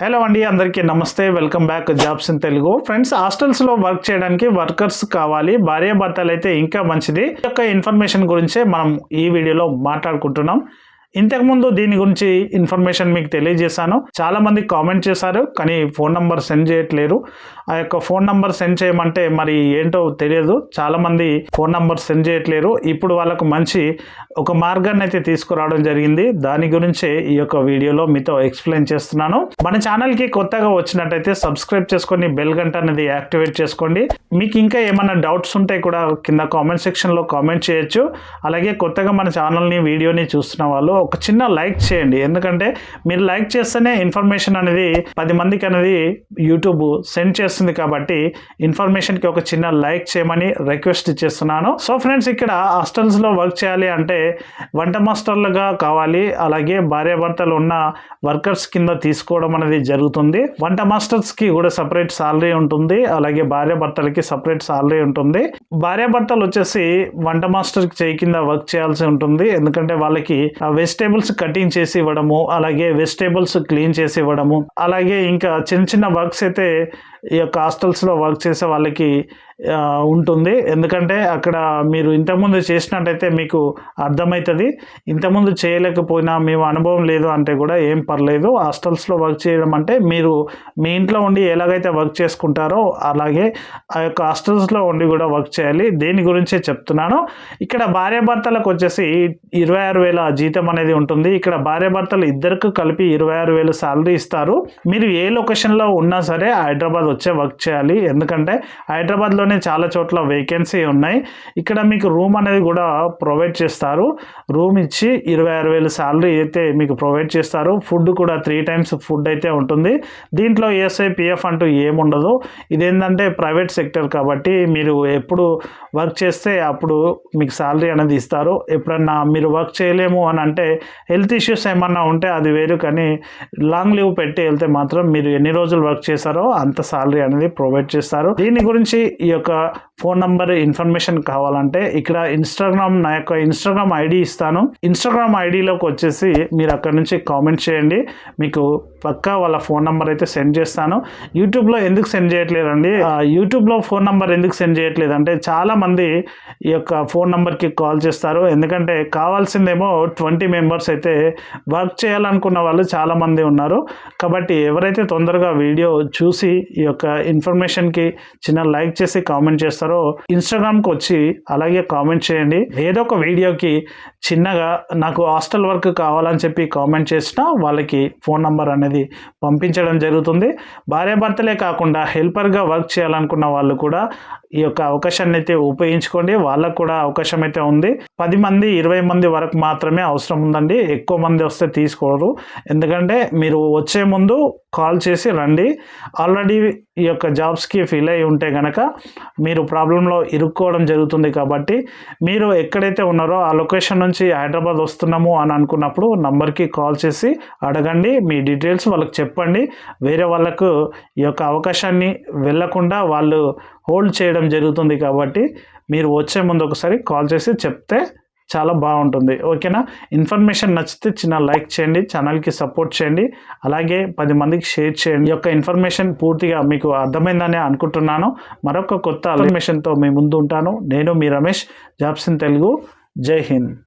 Hello అండి అందరికీ నమస్తే. Welcome back jobs in Telugu friends హాస్టల్స్లో వర్క్ చేయడానికి వర్కర్స్ కావాలి. భార్య భర్తలు అయితే ఇంకా మంచిది. ఈ యొక్క ఇన్ఫర్మేషన్ గురించే మనం ఈ వీడియోలో మాట్లాడుకుంటున్నాం. ఇంతకుముందు దీని గురించి ఇన్ఫర్మేషన్ మీకు తెలియజేశాను. చాలా మంది కామెంట్ చేశారు కానీ ఫోన్ నంబర్ సెండ్ చేయట్లేరు. ఆ యొక్క ఫోన్ నంబర్ సెండ్ చేయమంటే మరి ఏంటో తెలియదు. చాలా మంది ఫోన్ నంబర్ సెండ్ చేయట్లేరు. ఇప్పుడు వాళ్ళకు మంచి ఒక మార్గాన్ని అయితే తీసుకురావడం జరిగింది. దాని గురించే ఈ యొక్క వీడియోలో మీతో ఎక్స్ప్లెయిన్ చేస్తున్నాను. మన ఛానల్కి కొత్తగా వచ్చినట్టయితే సబ్స్క్రైబ్ చేసుకొని బెల్ గంట అనేది యాక్టివేట్ చేసుకోండి. మీకు ఇంకా ఏమైనా డౌట్స్ ఉంటే కూడా కింద కామెంట్ సెక్షన్లో కామెంట్ చేయొచ్చు. అలాగే కొత్తగా మన ఛానల్ని వీడియోని చూస్తున్న వాళ్ళు ఒక చిన్న లైక్ చేయండి. ఎందుకంటే మీరు లైక్ చేస్తేనే ఇన్ఫర్మేషన్ అనేది పది మందికి అనేది యూట్యూబ్ సెండ్ చేస్తుంది కాబట్టి ఇన్ఫర్మేషన్కి ఒక చిన్న లైక్ చేయమని రిక్వెస్ట్ చేస్తున్నాను. సో ఫ్రెండ్స్ ఇక్కడ హాస్టల్స్లో వర్క్ చేయాలి అంటే వంట మాస్టర్లుగా కావాలి. అలాగే భార్యాభర్తలు ఉన్న వర్కర్స్ కింద తీసుకోవడం అనేది జరుగుతుంది. వంట మాస్టర్స్కి కూడా సపరేట్ సాలరీ ఉంటుంది. అలాగే భార్యాభర్తలకి సపరేట్ సాలరీ ఉంటుంది. భార్యాభర్తలు వచ్చేసి వంట మాస్టర్ చేయి కింద వర్క్ చేయాల్సి ఉంటుంది. ఎందుకంటే వాళ్ళకి వెజిటేబుల్స్ కటింగ్ చేసి ఇవ్వడము అలాగే వెజిటేబుల్స్ క్లీన్ చేసి ఇవ్వడము అలాగే ఇంకా చిన్న చిన్న వర్క్స్ అయితే ఈ యొక్క హాస్టల్స్లో వర్క్ చేసే వాళ్ళకి ఉంటుంది. ఎందుకంటే అక్కడ మీరు ఇంతకుముందు చేసినట్టయితే మీకు అర్థమవుతుంది ఇంతకుముందు చేయలేకపోయినా మేము అనుభవం లేదు అంటే కూడా ఏం పర్లేదు. హాస్టల్స్లో వర్క్ చేయడం అంటే మీరు మీ ఇంట్లో ఉండి ఎలాగైతే వర్క్ చేసుకుంటారో అలాగే ఆ యొక్క హాస్టల్స్లో ఉండి కూడా వర్క్ చేయాలి. దేని గురించే చెప్తున్నాను. ఇక్కడ భార్యాభర్తలకు వచ్చేసి ఇరవై ఆరు వేల జీతం అనేది ఉంటుంది. ఇక్కడ భార్యాభర్తలు ఇద్దరికి కలిపి ఇరవై ఆరు వేలు శాలరీ ఇస్తారు. మీరు ఏ లొకేషన్లో ఉన్నా సరే హైదరాబాద్ వచ్చే వర్క్ చేయాలి. ఎందుకంటే హైదరాబాద్లోనే చాలా చోట్ల వేకెన్సీ ఉన్నాయి. ఇక్కడ మీకు రూమ్ అనేది కూడా ప్రొవైడ్ చేస్తారు. రూమ్ ఇచ్చి ఇరవై ఆరు వేలు శాలరీ అయితే మీకు ప్రొవైడ్ చేస్తారు. ఫుడ్ కూడా త్రీ టైమ్స్ ఫుడ్ అయితే ఉంటుంది. దీంట్లో ఏఎస్ఐ పిఎఫ్ అంటూ ఏముండదు. ఇదేంటంటే ప్రైవేట్ సెక్టర్ కాబట్టి మీరు ఎప్పుడు వర్క్ చేస్తే అప్పుడు మీకు శాలరీ అనేది ఇస్తారు. ఎప్పుడన్నా మీరు వర్క్ చేయలేము అని అంటే హెల్త్ ఇష్యూస్ ఏమన్నా ఉంటే అది వేరు. కానీ లాంగ్ లీవ్ పెట్టి వెళ్తే మాత్రం మీరు ఎన్ని రోజులు వర్క్ చేశారో అంత శాలరీ అనేది ప్రొవైడ్ చేస్తారు. దీని గురించి ఈ యొక్క ఫోన్ నంబర్ ఇన్ఫర్మేషన్ కావాలంటే ఇక్కడ ఇన్స్టాగ్రామ్ నా యొక్క ఇన్స్టాగ్రామ్ ఐడి ఇస్తాను. ఇన్స్టాగ్రామ్ ఐడిలోకి వచ్చేసి మీరు అక్కడ నుంచి కామెంట్ చేయండి. మీకు పక్కా వాళ్ళ ఫోన్ నంబర్ అయితే సెండ్ చేస్తాను. యూట్యూబ్లో ఎందుకు సెండ్ చేయట్లేదండి? ఆ, యూట్యూబ్లో ఫోన్ నంబర్ ఎందుకు సెండ్ చేయట్లేదు అంటే చాలామంది ఈ యొక్క ఫోన్ నంబర్కి కాల్ చేస్తారు. ఎందుకంటే కావాల్సిందేమో ట్వంటీ మెంబర్స్ అయితే వర్క్ చేయాలనుకున్న వాళ్ళు చాలామంది ఉన్నారు. కాబట్టి ఎవరైతే తొందరగా వీడియో చూసి ఈ యొక్క ఇన్ఫర్మేషన్కి చిన్న లైక్ చేసి కామెంట్ చేస్తారో ఇన్స్టాగ్రామ్కి వచ్చి అలాగే కామెంట్ చేయండి. ఏదో ఒక వీడియోకి చిన్నగా నాకు హాస్టల్ వర్క్ కావాలని చెప్పి కామెంట్ చేసినా వాళ్ళకి ఫోన్ నంబర్ అనేది పంపించడం జరుగుతుంది. భార్యాభర్తలే కాకుండా హెల్పర్గా వర్క్ చేయాలనుకున్న వాళ్ళు కూడా ఈ యొక్క అవకాశాన్ని అయితే ఉపయోగించుకోండి. వాళ్ళకు కూడా అవకాశం అయితే ఉంది. పది మంది ఇరవై మంది వరకు మాత్రమే అవసరం ఉందండి. ఎక్కువ మంది వస్తే తీసుకోరు. ఎందుకంటే మీరు వచ్చే ముందు కాల్ చేసి రండి. ఆల్రెడీ ఈ యొక్క జాబ్స్కి ఫిల్ అయి ఉంటే కనుక మీరు ప్రాబ్లంలో ఇరుక్కోవడం జరుగుతుంది కాబట్టి మీరు ఎక్కడైతే ఉన్నారో ఆ లొకేషన్ నుంచి హైదరాబాద్ వస్తున్నాము అని అనుకున్నప్పుడు నంబర్కి కాల్ చేసి అడగండి. మీ డీటెయిల్స్ వాళ్ళకి చెప్పండి. వేరే వాళ్ళకు ఈ యొక్క అవకాశాన్ని వెళ్ళకుండా వాళ్ళు హోల్డ్ చేయడం జరుగుతుంది కాబట్టి మీరు వచ్చే ముందు ఒకసారి కాల్ చేసి చెప్తే చాలా బాగుంటుంది. ఓకేనా? ఇన్ఫర్మేషన్ నచ్చితే చిన్న లైక్ చేయండి ఛానల్కి సపోర్ట్ చేయండి అలాగే పది మందికి షేర్ చేయండి. ఈ యొక్క ఇన్ఫర్మేషన్ పూర్తిగా మీకు అర్థమైందని అనుకుంటున్నాను. మరొక కొత్త ఇన్ఫర్మేషన్తో మీ ముందు ఉంటాను. నేను మీ రమేష్ జాబ్సిన్ తెలుగు. జై హింద్.